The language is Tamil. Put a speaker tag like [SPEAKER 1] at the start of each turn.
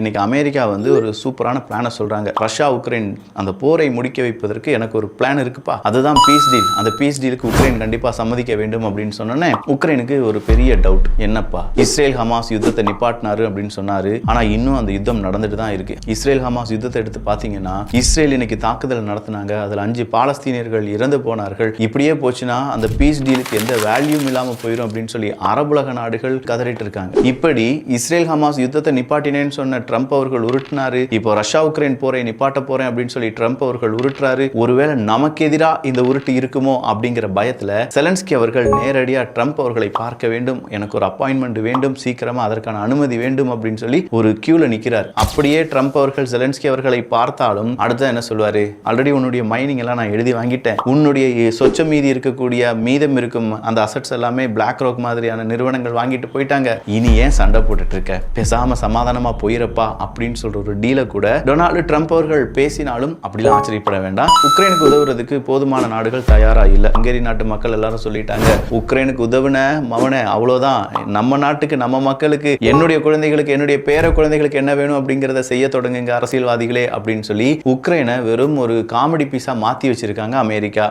[SPEAKER 1] இன்றைக்கி அமெரிக்கா வந்து ஒரு சூப்பரான பிளானை சொல்கிறாங்க ரஷ்யா உக்ரைன் அந்த போரை முடிக்க வைப்பதற்கு எனக்கு ஒரு பிளான் இருக்குப்பா. அதுதான் பீஸ் டீல் அந்த பீஸ் டீலுக்கு உக்ரைன் கண்டிப்பாக சம்மதிக்க வேண்டும் அப்படின்னு சொன்னோன்னே உக்ரைனுக்கு ஒரு பெரிய டவுட் என்னப்பா? இஸ்ரேல் ஹமாஸ் யுத்தத்தை நிப்பாட்டினாரு அப்படின்னு சொன்னாரு. ஆனால் இன்னும் அந்த யுத்தம் நடந்துட்டு தான் இருக்கு. இஸ்ரேல் ஹமாஸ் யுத்தத்தை எடுத்து பார்த்தீங்கன்னா இஸ்ரேல் இன்னைக்கு தாக்குதல் நடத்தினாங்க. அதில் அஞ்சு பாலஸ்தீனியர்கள் இறந்து போனார்கள். இப்படியே போச்சுன்னா அந்த பீஸ் டீலுக்கு எந்த வேல்யூம் இல்லாமல் போயிடும் அப்படின்னு சொல்லி அரபுலக நாடுகள் கதறிட்டு இருக்காங்க. இப்படி இஸ்ரேல் ஹமாஸ் யுத்தத்தை நிப்பாட்டினேன்னு சொன்ன ட்ரம்ப் அவர்கள் உருட்டினாரு. இப்போ ரஷ்யா உக்ரைன் போரை நிப்பாட்ட போறேன் அப்படின்னு சொல்லி ட்ரம்ப் அவர்கள் உருட்டுறாரு. ஒருவேளை நமக்கு எதிரா இந்த உருட்டு இருக்குமோ அப்படிங்கிற பயத்துல செலன்ஸ்கி அவர்கள் நேரடியா ட்ரம்ப் அவர்களை பார்க்க வேண்டும். எனக்கு ஒரு அப்பாயின்மெண்ட் வேண்டும். சீக்கிரமா அதற்கான அனுமதி வேண்டும் அப்படின்னு சொல்லி ஒரு கியூல நிக்கிறார். அப்படியே ட்ரம்ப் அவர்கள் செலன்ஸ்கி அவர்களை பார்த்தாலும் அடுத்து என்ன சொல்வாரு? ஆல்ரெடி உன்னுடைய மைனிங் எல்லாம் நான் எழுதி வாங்கிட்டேன். உன்னுடைய சொச்ச மீதி இருக்கக்கூடிய மீதம் இருக்கும் அந்த அசட்ஸ் எல்லாமே பிளாக் ரோக் மாதிரியான நிறுவனங்கள் வாங்கிட்டு போயிட்டாங்க. இனி ஏன் சண்டை போட்டுட்டு இருக்க? பேசாம சமாதானமா இருப்பா அப்படின்னு சொல்ற ஒரு டீலை கூட டொனால்டு ட்ரம்ப் அவர்கள் பேசினாலும் அப்படிலாம் ஆச்சரியப்பட வேண்டாம். உக்ரைனுக்கு உதவுறதுக்கு போதுமான நாடுகள் தயாரா இல்ல. ஹங்கேரி நாட்டு மக்கள் எல்லாரும் சொல்லிட்டாங்க. உக்ரைனுக்கு உதவுன மவன அவ்வளவுதான் நம்ம நாட்டுக்கு நம்ம மக்களுக்கு என்னுடைய குழந்தைகளுக்கு என்னுடைய பேர குழந்தைகளுக்கு என்ன வேணும் அப்படிங்கறத செய்ய தொடங்குங்க அரசியல்வாதிகளே அப்படின்னு சொல்லி உக்ரைனை வெறும் ஒரு காமெடி பீஸா மாத்தி வச்சிருக்காங்க அமெரிக்கா.